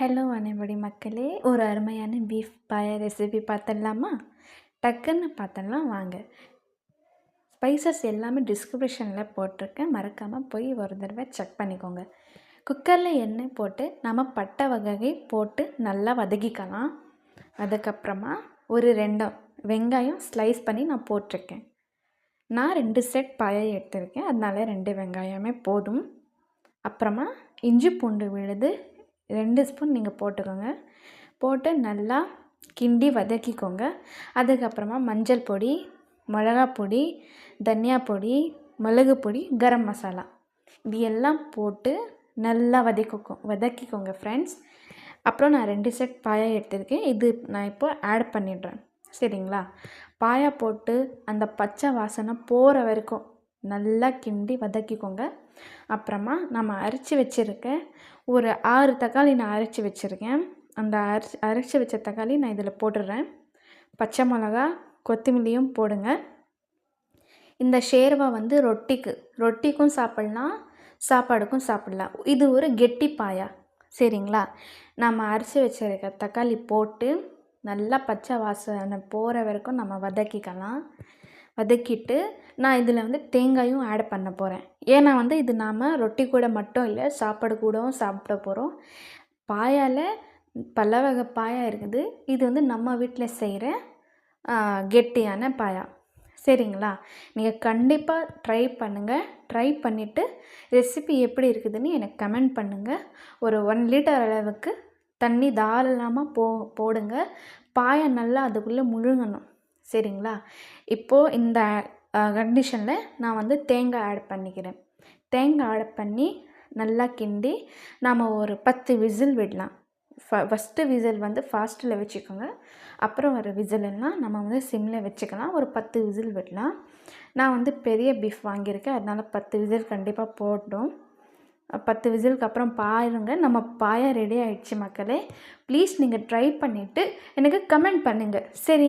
Hello அனைவடி மக்களே. ஒரு அருமையான பீஃப் பாய ரெசிபி பார்த்துடலாமா டக்குன்னு பார்த்தலாம் வாங்க. ஸ்பைசஸ் எல்லாமே டிஸ்கிரிப்ஷனில் போட்டிருக்கேன். மறக்காமல் போய் ஒரு தடவை செக் பண்ணிக்கோங்க. குக்கரில் எண்ணெய் போட்டு நம்ம பட்டை வகை போட்டு நல்லா வதக்கிக்கலாம். அதுக்கப்புறமா ஒரு ரெண்டும் வெங்காயம் ஸ்லைஸ் பண்ணி நான் போட்டிருக்கேன். நான் ரெண்டு செட் பாயை எடுத்திருக்கேன். அதனால ரெண்டு வெங்காயமே போதும். அப்புறமா இஞ்சி பூண்டு விழுது ரெண்டு ஸ்பூன் நீங்கள் போட்டுக்கோங்க. போட்டு நல்லா கிண்டி வதக்கிக்கோங்க. அதுக்கப்புறமா மஞ்சள் பொடி மிளகா பொடி தனியா பொடி மிளகு பொடி கரம் மசாலா. இது எல்லாம் போட்டு நல்லா வதக்கிக்கோ வதக்கிக்கோங்க ஃப்ரெண்ட்ஸ் அப்புறம் நான் ரெண்டு செட் பாயா எடுத்திருக்கேன். இது நான் இப்போ ஆட் பண்ணிடுறேன். சரிங்களா? பாயா போட்டு அந்த பச்சை வாசனை போகிற வரைக்கும் நல்லா கிண்டி வதக்கிக்கோங்க. அப்புறமா நம்ம அரைச்சி வச்சுருக்க ஒரு ஆறு தக்காளி நான் அரைச்சி வச்சுருக்கேன். அந்த அரைச்சி அரைச்சி வச்ச தக்காளி நான் இதில் போட்டுடுறேன் பச்சை மிளகா கொத்தமல்லியும் போடுங்க. இந்த ஷேர்வா வந்து ரொட்டிக்கு ரொட்டிக்கும் சாப்பிட்லாம் சாப்பாடுக்கும் சாப்பிட்லாம். இது ஒரு கெட்டி பாயா சரிங்களா? நம்ம அரைச்சி வச்சுருக்க தக்காளி போட்டு நல்லா பச்சை வாசனை போகிற வரைக்கும் நம்ம வதக்கிக்கலாம். வதக்கிட்டு நான் இதில் வந்து தேங்காயும் ஆட் பண்ண போகிறேன் ஏன்னா வந்து இது நாம் ரொட்டி கூட மட்டும் இல்லை சாப்பாடு கூடவும் சாப்பிட போகிறோம் பாயால் பல வகை பாயா இருக்குது. இது வந்து நம்ம வீட்டில் செய்கிற கெட்டியான பாயா. சரிங்களா? நீங்கள் கண்டிப்பாக ட்ரை பண்ணுங்கள் ட்ரை பண்ணிவிட்டு ரெசிபி எப்படி இருக்குதுன்னு எனக்கு கமெண்ட் பண்ணுங்கள் ஒரு ஒன் லிட்டர் அளவுக்கு தண்ணி தாராளமாக போ போடுங்க. பாயை நல்லா அதுக்குள்ளே முழுங்கணும். சரிங்களா? இப்போது இந்த கண்டிஷனில் நான் வந்து தேங்காய் ஆட் பண்ணிக்கிறேன். தேங்காய் ஆட் பண்ணி நல்லா கிண்டி நாம் ஒரு பத்து விசில் விடலாம். ஃப ஃபஸ்ட்டு விசில் வந்து ஃபாஸ்ட்டில் வச்சுக்கோங்க. அப்புறம் ஒரு விசிலெல்லாம் நம்ம வந்து சிம்மில் வச்சுக்கலாம். ஒரு பத்து விசில் விடலாம். நான் வந்து பெரிய பீஃப் வாங்கியிருக்கேன். அதனால் பத்து விசில் கண்டிப்பாக போட்டோம் பத்து விசிலுக்கு அப்புறம் பாருங்க. நம்ம பாயா ரெடி ஆகிடுச்சு மக்களே. ப்ளீஸ் நீங்கள் ட்ரை பண்ணிவிட்டு எனக்கு கமெண்ட் பண்ணுங்கள் சரி.